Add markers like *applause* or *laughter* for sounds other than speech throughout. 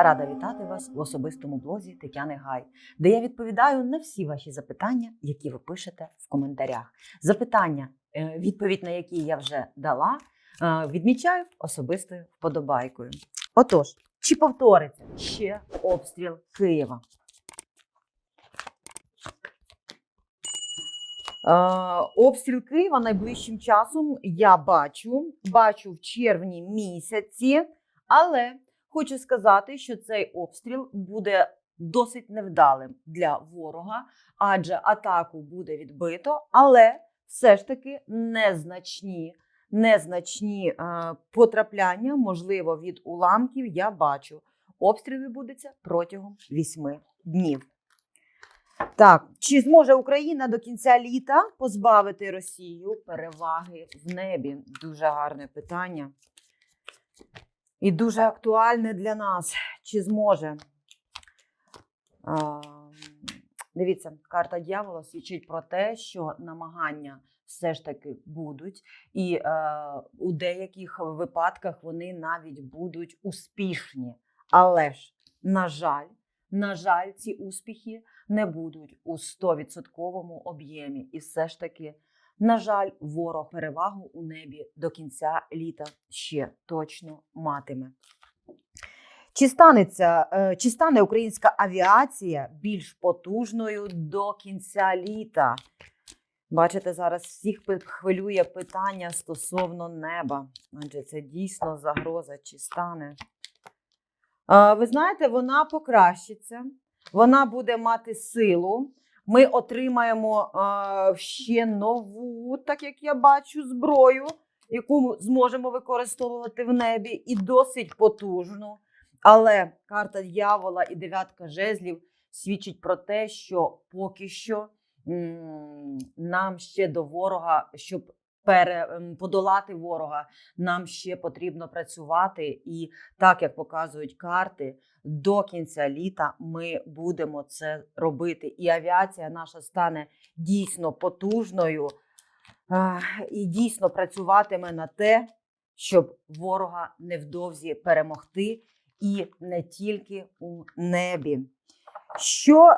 Рада вітати вас в особистому блозі Тетяни Гай, де я відповідаю на всі ваші запитання, які ви пишете в коментарях. Запитання, е, відповідь на які я вже дала, е, відмічаю особистою вподобайкою. Отож, чи повториться ще обстріл Києва? Е, Обстріл Києва найближчим часом я бачу, бачу в червні місяці, але хочу сказати, що цей обстріл буде досить невдалим для ворога, адже атаку буде відбито, але все ж таки незначні, незначні е, потрапляння, можливо, від уламків я бачу. Обстріл відбудеться протягом 8 днів. Так, чи зможе Україна до кінця літа позбавити Росію переваги в небі? Дуже гарне питання. І дуже актуальне для нас. Чи зможе? Дивіться, карта дьявола свідчить про те, що намагання все ж таки будуть, і е, у деяких випадках вони навіть будуть успішні. Але ж, на жаль, на жаль, ці успіхи не будуть у 100% об'ємі. І все ж таки, на жаль, ворог перевагу у небі до кінця літа ще точно матиме. Чи станеться, е, чи стане українська авіація більш потужною до кінця літа? Бачите, зараз всіх хвилює питання стосовно неба. Адже це дійсно загроза, чи стане. Е, Ви знаєте, вона покращиться, вона буде мати силу. Ми отримаємо е, ще нову, так як я бачу, зброю, яку ми зможемо використовувати в небі, і досить потужну. Але карта дьявола і дев'ятка жезлів свідчить про те, що поки що м, нам ще до ворога, щоб подолати ворога, нам ще потрібно працювати. І так як показують карти, до кінця літа ми будемо це робити. І авіація наша стане дійсно потужною і дійсно працюватиме на те, щоб ворога невдовзі перемогти, і не тільки у небі. Що е,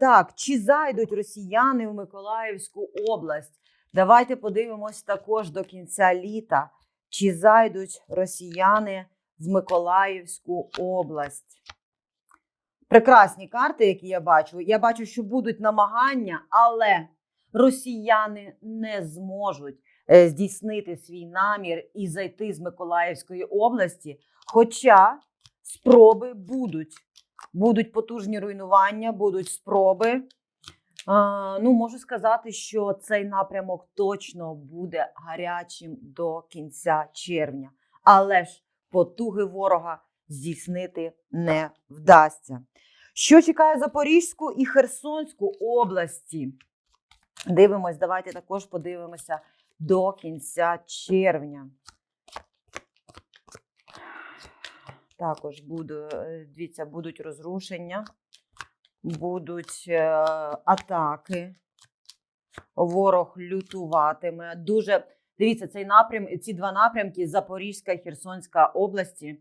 так, чи зайдуть росіяни в Миколаївську область? Давайте подивимось також до кінця літа, чи зайдуть росіяни в Миколаївську область. Прекрасні карти, які я бачу. Я бачу, що будуть намагання, але росіяни не зможуть е, здійснити свій намір і зайти з Миколаївської області. Хоча спроби будуть. Будуть потужні руйнування, будуть спроби. Ну, можу сказати, що цей напрямок точно буде гарячим до кінця червня. Але ж потуги ворога здійснити не вдасться. Що чекає Запорізьку і Херсонську області? Дивимось, давайте також подивимося до кінця червня. Також буду, е, дивіться, будуть розрушення, будуть е, атаки. Ворог лютуватиме. Дуже дивіться, цей напрям, ці два напрямки Запорізька і Херсонська області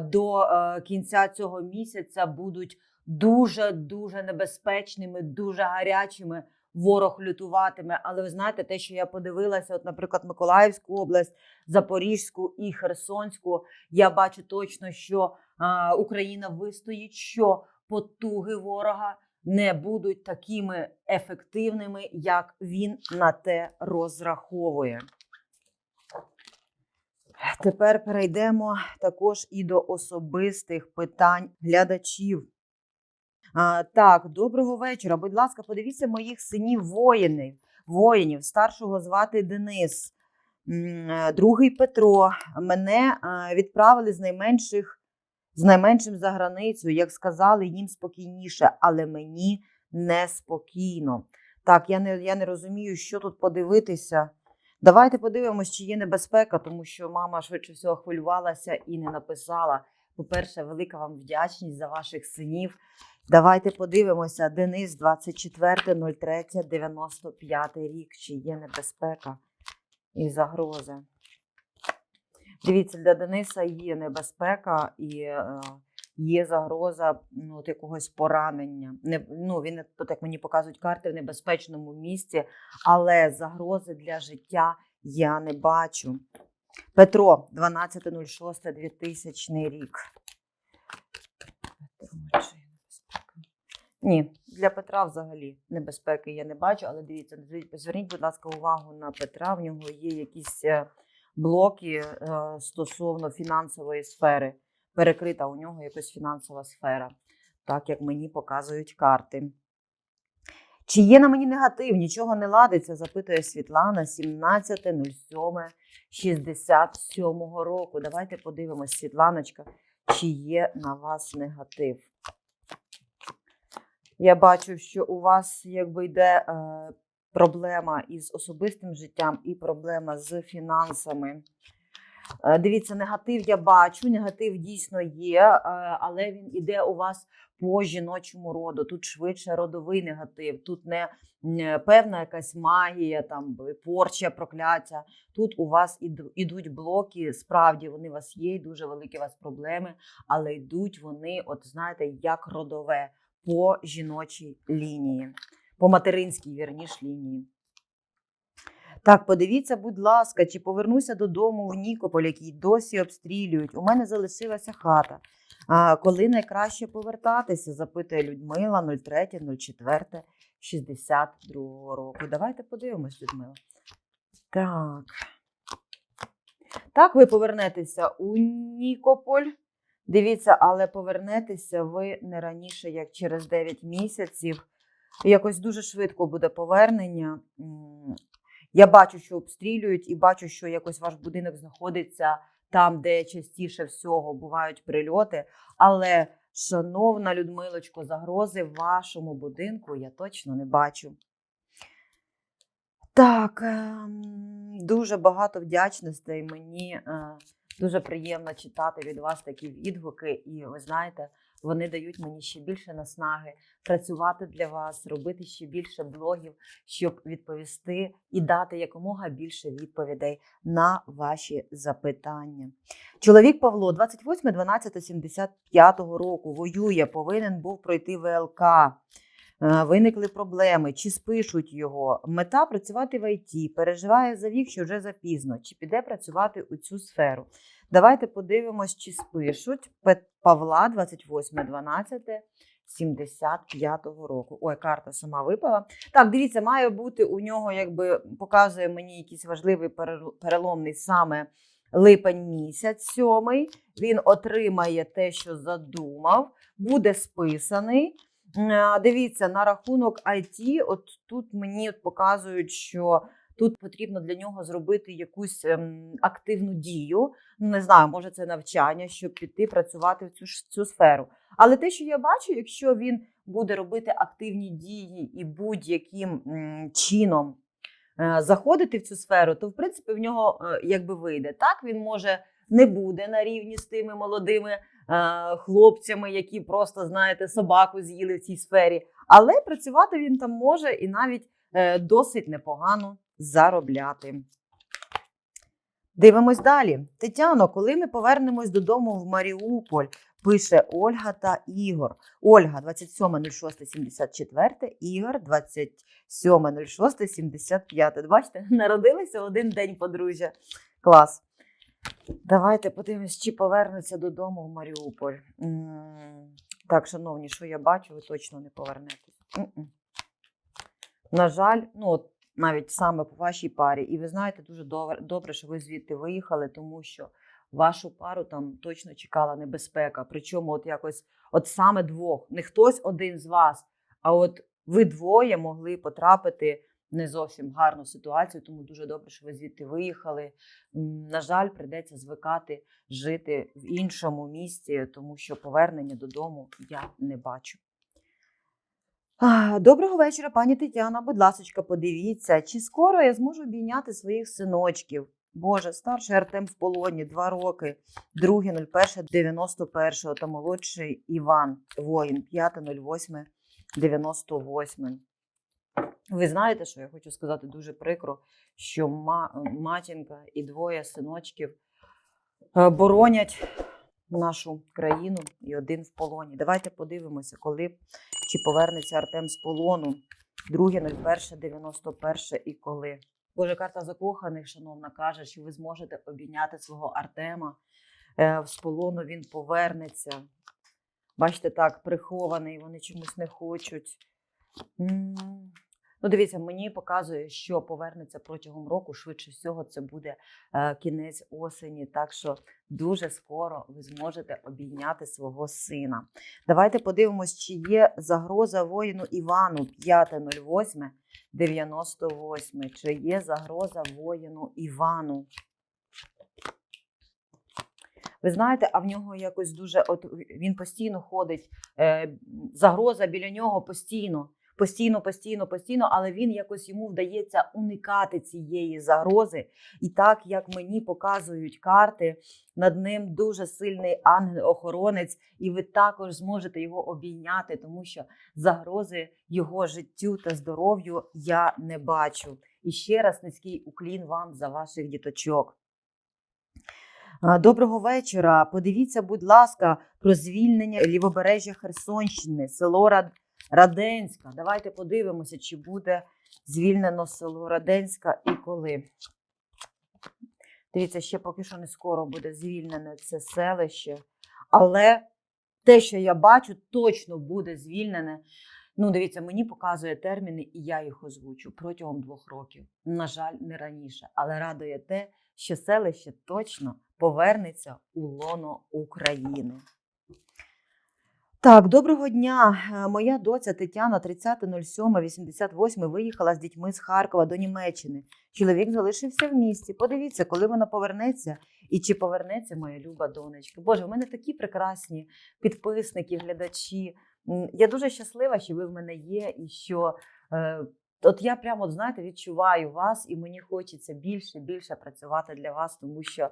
до е, кінця цього місяця будуть дуже дуже небезпечними, дуже гарячими. Ворог лютуватиме. Але ви знаєте, те, що я подивилася, от, наприклад, Миколаївську область, Запорізьку і Херсонську, я бачу точно, що Україна вистоїть, що потуги ворога не будуть такими ефективними, як він на те розраховує. Тепер перейдемо також і до особистих питань глядачів. А, так, доброго вечора. Будь ласка, подивіться моїх синів воїнів. Воїнів. Старшого звати Денис, е, другий Петро. Мене е, відправили з найменших з найменшим за границю. Як сказали, їм спокійніше, але мені неспокійно. Так, я не, я не розумію, що тут подивитися. Давайте подивимось, чи є небезпека, тому що мама швидше всього хвилювалася і не написала. По-перше, велика вам вдячність за ваших синів. Давайте подивимося. Денис, 24.03.95 рік. Чи є небезпека і загрози? Дивіться, для Дениса є небезпека і е, є загроза ну, от якогось поранення. Не, ну, він, от як мені показують карти, в небезпечному місці, але загрози для життя я не бачу. Петро, 12.06.2000 рік. Петро, чи є небезпека? Ні, для Петра взагалі небезпеки я не бачу, але дивіться, зверніть- зверніть, будь ласка, увагу на Петра. В нього є якісь е, блоки е, стосовно фінансової сфери. Перекрита у нього якась фінансова сфера, так як мені показують карти. Чи є на мені негатив? Нічого не ладиться, запитує Світлана 17.07.67 року. Давайте подивимось, Світланочка, чи є на вас негатив. Я бачу, що у вас якби йде е, проблема із особистим життям і проблема з фінансами. Е, Дивіться, негатив я бачу, негатив дійсно є, е, але він іде у вас по жіночому роду. Тут швидше родовий негатив, тут не певна якась магія, там порча, прокляття. Тут у вас ідуть блоки, справді вони у вас є, дуже великі у вас проблеми, але йдуть вони, от знаєте, як родове по жіночій лінії, по материнській вірніш лінії. Так, подивіться, будь ласка, чи повернуся додому в Нікополь, який досі обстрілюють. У мене залишилася хата. А, коли найкраще повертатися? запитує Людмила 03.04 62 року. Давайте подивимось, Людмила. Так. Так, ви повернетеся у Нікополь. Дивіться, але повернетеся ви не раніше, як через 9 місяців. Якось дуже швидко буде повернення. Я бачу, що обстрілюють, і бачу, що якось ваш будинок знаходиться там, де частіше всього бувають прильоти. Але, шановна Людмилочко, загрози в вашому будинку я точно не бачу. Так, ем, дуже багато вдячностей. Мені е, дуже приємно читати від вас такі відгуки, і ви знаєте, вони дають мені ще більше наснаги працювати для вас, робити ще більше блогів, щоб відповісти і дати якомога більше відповідей на ваші запитання. Чоловік Павло, 28.12.75 року, воює, повинен був пройти ВЛК. Е, Виникли проблеми, чи спишуть його. Мета працювати в ІТ, переживає за вік, що вже запізно, чи піде працювати у цю сферу. Давайте подивимось, чи спишуть Павла 28.12.75 року. Ой, карта сама випала. Так, дивіться, має бути у нього, якби показує мені якийсь важливий переломний саме липень місяць, сьомий. Він отримає те, що задумав, буде списаний. Дивіться, на рахунок IT, от тут мені показують, що тут потрібно для нього зробити якусь ем, активну дію. Ну, не знаю, може це навчання, щоб піти працювати в цю, ж- цю сферу. Але те, що я бачу, якщо він буде робити активні дії і будь-яким чином е, заходити в цю сферу, то в принципі в нього е, якби вийде. Так він може не буде на рівні з тими молодими е, хлопцями, які просто, знаєте, собаку з'їли в цій сфері. Але працювати він там може і навіть досить непогано заробляти. Дивимось далі. Тетяно, коли ми повернемось додому в Маріуполь, пише Ольга та Ігор. Ольга 27.06.74, Ігор 27.06.75. Бачите, *laughs* народилися один день подружжя. Клас. Давайте подивимось, чи повернуться додому в Маріуполь. Так, шановні, що я бачу, ви точно не повернетесь. На жаль, ну от навіть саме по вашій парі. І ви знаєте, дуже добре, що ви звідти виїхали, тому що вашу пару там точно чекала небезпека. Причому, от якось, от саме двох, не хтось один з вас, а от ви двоє могли потрапити не зовсім гарну ситуацію, тому дуже добре, що ви звідти виїхали. На жаль, прийдеться звикати жити в іншому місті, тому що повернення додому я не бачу. Доброго вечора, пані Тетяна. Будь ласочка, подивіться, чи скоро я зможу обійняти своїх синочків? Боже, старший Артем в полоні, два роки, другий 01 91 та молодший Іван, воїн, 5 98. Ви знаєте, що я хочу сказати дуже прикро, що ма- матінка і двоє синочків е, боронять нашу країну і один в полоні. Давайте подивимося, коли чи повернеться Артем з полону. 2.01.91 і коли. Боже, карта закоханих, шановна, каже, що ви зможете обійняти свого Артема е, з полону, він повернеться. Бачите, так, прихований, вони чомусь не хочуть. Ну, дивіться, мені показує, що повернеться протягом року. Швидше всього, це буде е, кінець осені. Так що дуже скоро ви зможете обійняти свого сина. Давайте подивимось, чи є загроза воїну Івану 5.08. 98. Чи є загроза воїну Івану? Ви знаєте, а в нього якось дуже от він постійно ходить. Е, загроза біля нього постійно, постійно, постійно, постійно, але він якось йому вдається уникати цієї загрози. І так як мені показують карти, над ним дуже сильний ангел-охоронець, і ви також зможете його обійняти, тому що загрози його життю та здоров'ю я не бачу. І ще раз низький уклін вам за ваших діточок. Доброго вечора. Подивіться, будь ласка, про звільнення лівобережжя Херсонщини, село Рад... Раденська. Давайте подивимося, чи буде звільнено село Раденська і коли. Дивіться, ще поки що не скоро буде звільнене це селище. Але те, що я бачу, точно буде звільнене. Ну, дивіться, мені показує терміни, і я їх озвучу протягом двох років. На жаль, не раніше. Але радує те, що селище точно повернеться у лоно України. Так, доброго дня. Е, Моя доця Тетяна 30.07.88 виїхала з дітьми з Харкова до Німеччини. Чоловік залишився в місті. Подивіться, коли вона повернеться і чи повернеться моя люба донечка. Боже, в мене такі прекрасні підписники, глядачі. Я дуже щаслива, що ви в мене є, і що е, от я прямо, знаєте, відчуваю вас, і мені хочеться більше більше працювати для вас, тому що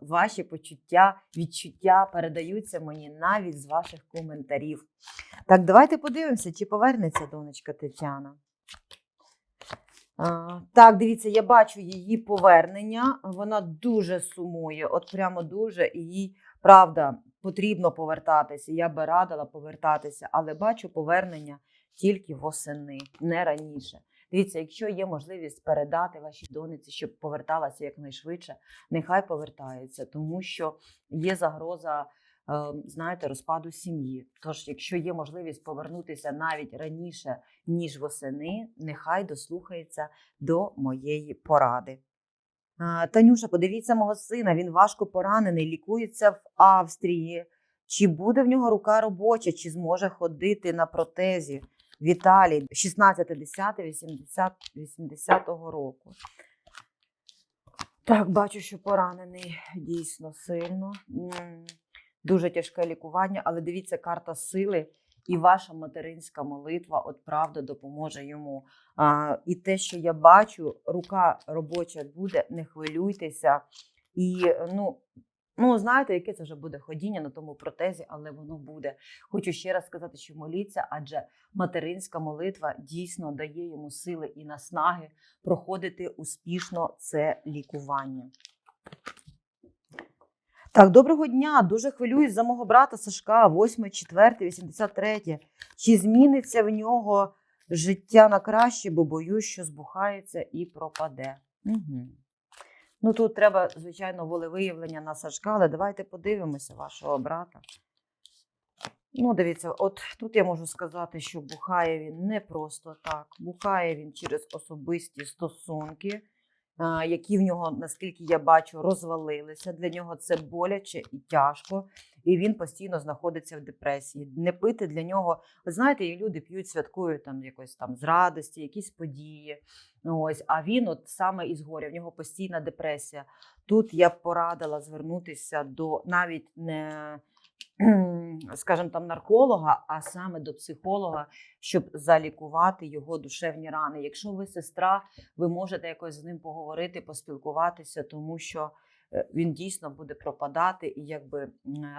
ваші почуття, відчуття передаються мені навіть з ваших коментарів. Так, давайте подивимося, чи повернеться донечка Тетяна. Так, дивіться, я бачу її повернення. Вона дуже сумує, от прямо дуже, і їй правда потрібно повертатися. Я би радила повертатися, але бачу повернення тільки восени, не раніше. Дивіться, якщо є можливість передати вашій дониці, щоб поверталася якнайшвидше, нехай повертається, тому що є загроза, е, знаєте, розпаду сім'ї. Тож, якщо є можливість повернутися навіть раніше, ніж восени, нехай дослухається до моєї поради. Танюша, подивіться мого сина, він важко поранений, лікується в Австрії. Чи буде в нього рука робоча, чи зможе ходити на протезі? Віталій, 16.10.80 року. Так, бачу, що поранений дійсно сильно. Дуже тяжке лікування, але дивіться, карта сили і ваша материнська молитва, от правда, допоможе йому. А, і те, що я бачу, рука робоча буде, не хвилюйтеся. І ну, ну, знаєте, яке це вже буде ходіння на тому протезі, але воно буде. Хочу ще раз сказати, що моліться, адже материнська молитва дійсно дає йому сили і наснаги проходити успішно це лікування. Так, доброго дня. Дуже хвилююсь за мого брата Сашка, 8, 4, 83. Чи зміниться в нього життя на краще, бо боюсь, що збухається і пропаде. Угу. Ну тут треба, звичайно, волевиявлення на Сашка, але давайте подивимося вашого брата. Ну, дивіться, от тут я можу сказати, що бухає він не просто так. Бухає він через особисті стосунки, які в нього, наскільки я бачу, розвалилися. Для нього це боляче і тяжко, і він постійно знаходиться в депресії. Не пити для нього, ви знаєте, і люди п'ють, святкують там якось там з радості, якісь події. Ну, Ось, а він от саме із горя, в нього постійна депресія. Тут я б порадила звернутися до навіть не *clears throat* скажімо там, нарколога, а саме до психолога, щоб залікувати його душевні рани. Якщо ви сестра, ви можете якось з ним поговорити, поспілкуватися, тому що він дійсно буде пропадати і якби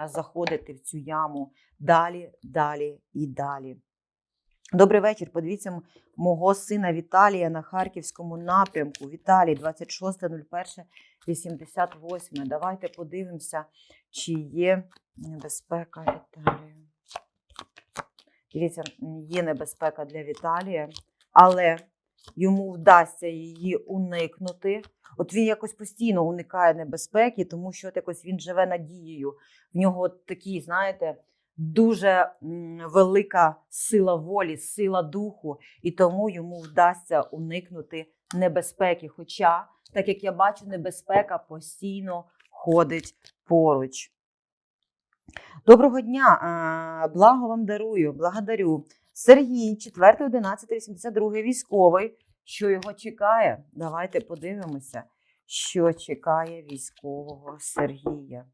заходити в цю яму далі, далі і далі. Добрий вечір. Подивіться мого сина Віталія на харківському напрямку. Віталій, 26.01.88. Давайте подивимося, чи є небезпека Віталію. Дивіться, є небезпека для Віталія, але йому вдасться її уникнути. От він якось постійно уникає небезпеки, тому що от якось він живе надією. В нього от такі, знаєте, дуже велика сила волі, сила духу, і тому йому вдасться уникнути небезпеки. Хоча, так як я бачу, небезпека постійно ходить поруч. Доброго дня! Благо вам дарую, благодарю. Сергій, 4.11.82 військовий. Що його чекає? Давайте подивимося, що чекає військового Сергія.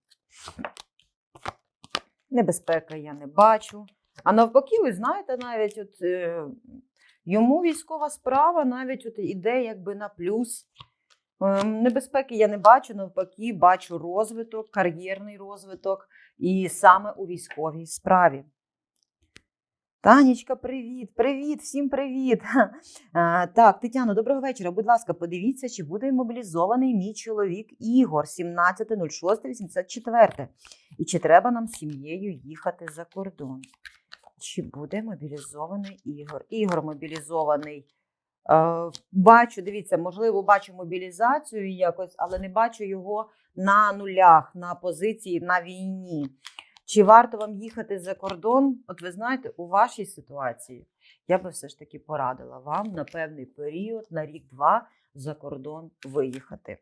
Небезпека я не бачу. А навпаки, ви знаєте, навіть от, е, йому військова справа навіть от іде якби на плюс. Ем, Небезпеки я не бачу, навпаки, бачу розвиток, кар'єрний розвиток і саме у військовій справі. Танечка, привіт, привіт, всім привіт. *laughs* А, так, Тетяно, доброго вечора. Будь ласка, подивіться, чи буде мобілізований мій чоловік Ігор 17.06.84. І чи треба нам з сім'єю їхати за кордон? Чи буде мобілізований Ігор? Ігор мобілізований. Е, бачу, дивіться, можливо, бачу мобілізацію якось, але не бачу його на нулях, на позиції на війні. Чи варто вам їхати за кордон? От ви знаєте, у вашій ситуації я би все ж таки порадила вам на певний період, на рік-два за кордон виїхати.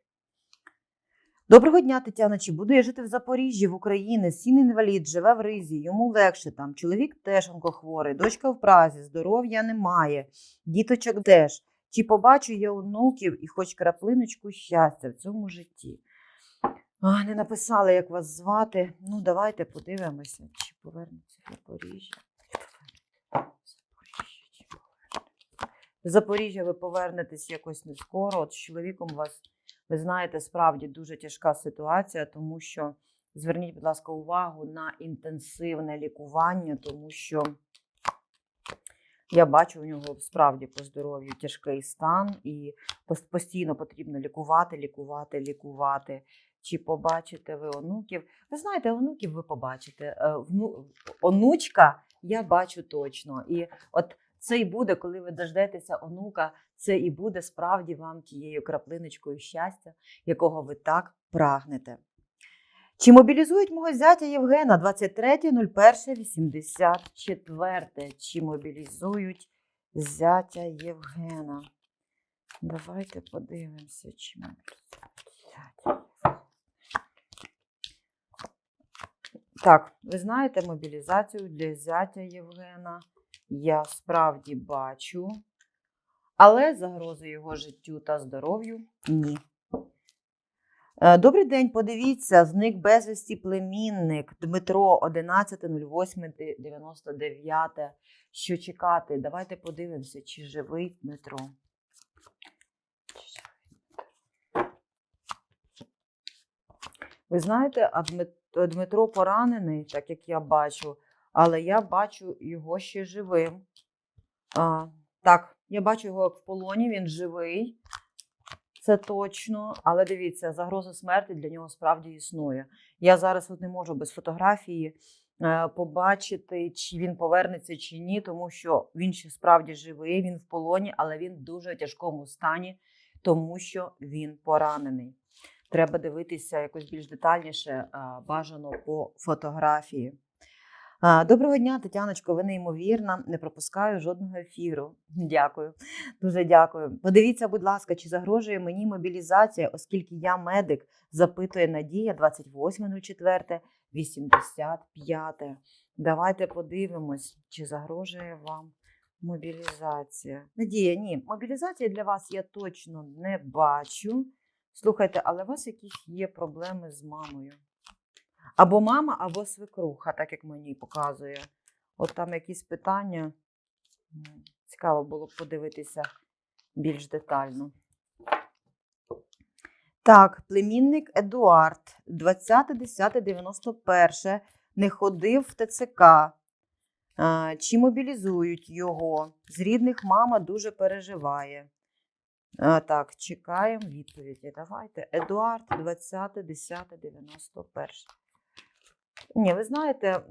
Доброго дня, Тетяна. Чи буду я жити в Запоріжжі, в Україні? Син інвалід, живе в Ризі, йому легше там. Чоловік теж онкохворий, дочка в празі, здоров'я немає, діточок теж. Чи побачу я онуків і хоч краплиночку щастя в цьому житті? А, не написали, як вас звати. Ну, давайте подивимося, чи повернеться в Запоріжжя. В Запоріжжя ви повернетесь якось не скоро. От з чоловіком у вас, ви знаєте, справді дуже тяжка ситуація, тому що зверніть, будь ласка, увагу на інтенсивне лікування, тому що я бачу у нього справді по здоров'ю тяжкий стан, і постійно потрібно лікувати, лікувати, лікувати. Чи побачите ви онуків? Ви знаєте, онуків ви побачите. Е, Онучка я бачу точно. І от це і буде, коли ви дождетеся онука, це і буде справді вам тією краплиночкою щастя, якого ви так прагнете. Чи мобілізують мого зятя Євгена 23.01.84? Чи мобілізують зятя Євгена? Давайте подивимося, чи мобілізують зятя. Так, ви знаєте, мобілізацію для зятя Євгена я справді бачу, але загрози його життю та здоров'ю ні. Е, Добрий день, подивіться, зник безвісті племінник Дмитро 11.08.99. Що чекати? Давайте подивимося, чи живий Дмитро. Дмитро? Ви знаєте, а Дмит- е, Дмитро поранений, так як я бачу, але я бачу його ще живим. А, так, я бачу його як в полоні, він живий. Це точно, але дивіться, загроза смерті для нього справді існує. Я зараз от не можу без фотографії е, побачити, чи він повернеться чи ні, тому що він ще справді живий, він в полоні, але він в дуже тяжкому стані, тому що він поранений. Треба дивитися якось більш детальніше, бажано по фотографії. Доброго дня, Тетяночко, ви неймовірна. Не пропускаю жодного ефіру. *laughs* Дякую, дуже дякую. Подивіться, будь ласка, чи загрожує мені мобілізація, оскільки я медик, запитує Надія 28.04, 85. Давайте подивимось, чи загрожує вам мобілізація. Надія, ні, мобілізації для вас я точно не бачу. Слухайте, але у вас якісь є проблеми з мамою. Або мама, або свекруха, так як мені показує. От там якісь питання. Цікаво було б подивитися більш детально. Так, племінник Едуард, 20.10.91, не ходив в ТЦК. Чи мобілізують його? З рідних мама дуже переживає. А, так, чекаємо відповіді. Давайте. Едуард, 20, 10, 91. Ні, ви знаєте,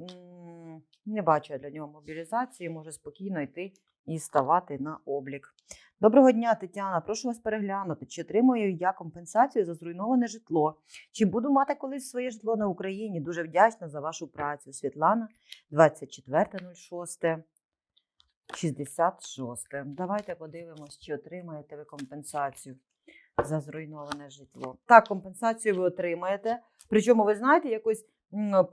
не бачу я для нього мобілізації, може спокійно йти і ставати на облік. Доброго дня, Тетяна. Прошу вас переглянути, чи отримую я компенсацію за зруйноване житло, чи буду мати колись своє житло на Україні. Дуже вдячна за вашу працю. Світлана, 24.06. 66. Давайте подивимось, чи отримаєте ви компенсацію за зруйноване житло. Так, компенсацію ви отримаєте. Причому, ви знаєте, якось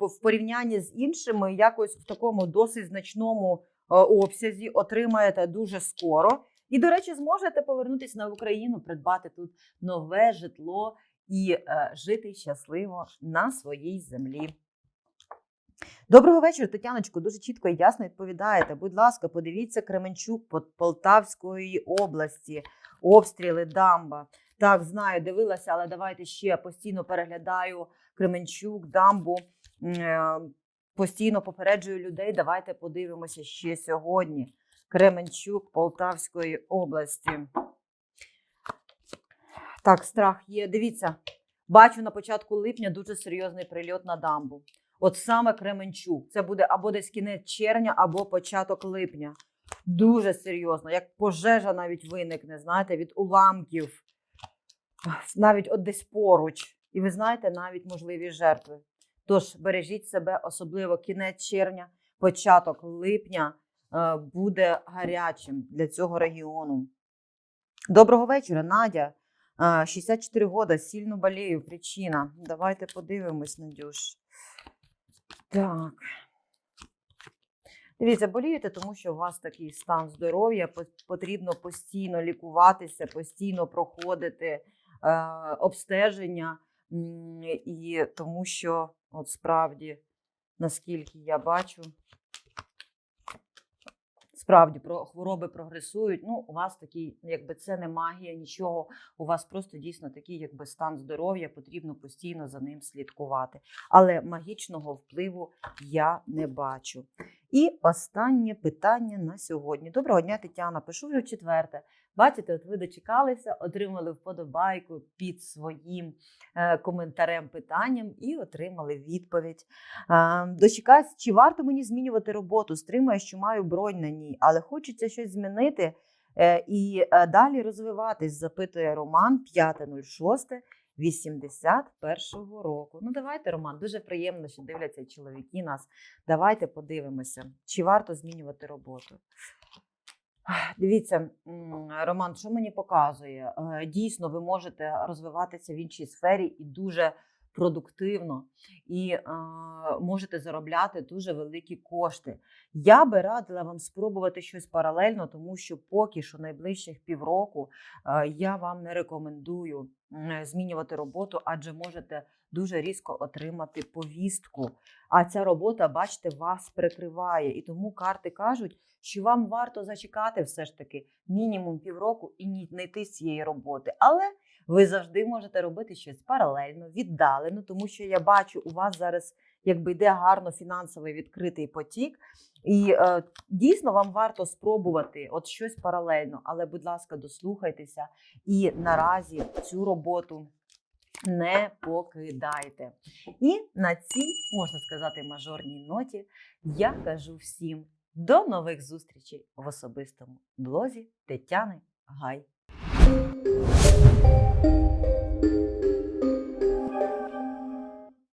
в порівнянні з іншими, якось в такому досить значному е, обсязі отримаєте дуже скоро. І, до речі, зможете повернутися на Україну, придбати тут нове житло і е, жити щасливо на своїй землі. Доброго вечора, Тетяночко. Дуже чітко і ясно відповідаєте. Будь ласка, подивіться Кременчук Пол- Полтавської області, обстріли дамба. Так, знаю, дивилася, але давайте ще постійно переглядаю Кременчук, дамбу. е, Постійно попереджую людей. Давайте подивимося ще сьогодні. Кременчук Полтавської області. Так, страх є. Дивіться, бачу на початку липня дуже серйозний прильот на дамбу. От саме Кременчук. Це буде або десь кінець червня, або початок липня. Дуже серйозно, як пожежа навіть виникне, знаєте, від уламків, навіть от десь поруч. І ви знаєте, навіть можливі жертви. Тож бережіть себе, особливо кінець червня, початок липня е, буде гарячим для цього регіону. Доброго вечора, Надя. Е, 64 года, сильно болею. Причина. Давайте подивимось, Надюш. Так. Дивіться, болієте, тому що у вас такий стан здоров'я, потрібно постійно лікуватися, постійно проходити е, обстеження. І тому що, от справді, наскільки я бачу, справді про хвороби прогресують. Ну, у вас такий, якби це не магія, нічого. У вас просто дійсно такий, якби стан здоров'я, потрібно постійно за ним слідкувати. Але магічного впливу я не бачу. І останнє питання на сьогодні. Доброго дня, Тетяна. Пишу вже четверте. Бачите, от ви дочекалися, отримали вподобайку під своїм е, коментарем, питанням і отримали відповідь. Дочекаюсь, чи варто мені змінювати роботу? Стримує, що маю бронь на ній, але хочеться щось змінити е, і е, далі розвиватись, запитує Роман 5.06. 81-го року. Ну, давайте, Роман, дуже приємно, що дивляться чоловіки нас. Давайте подивимося, чи варто змінювати роботу. Дивіться, Роман, що мені показує? Е, Дійсно, ви можете розвиватися в іншій сфері і дуже продуктивно, і е, можете заробляти дуже великі кошти. Я би радила вам спробувати щось паралельно, тому що поки що найближчих півроку е, я вам не рекомендую змінювати роботу, адже можете дуже різко отримати повістку. А ця робота, бачите, вас прикриває. І тому карти кажуть, що вам варто зачекати все ж таки мінімум півроку і не йти цієї роботи. Але ви завжди можете робити щось паралельно, віддалено, тому що я бачу, у вас зараз якби йде гарно фінансовий відкритий потік. І е, дійсно вам варто спробувати от щось паралельно, але, будь ласка, дослухайтеся і наразі цю роботу не покидайте. І на цій, можна сказати, мажорній ноті я кажу всім до нових зустрічей в особистому блозі Тетяни Гай.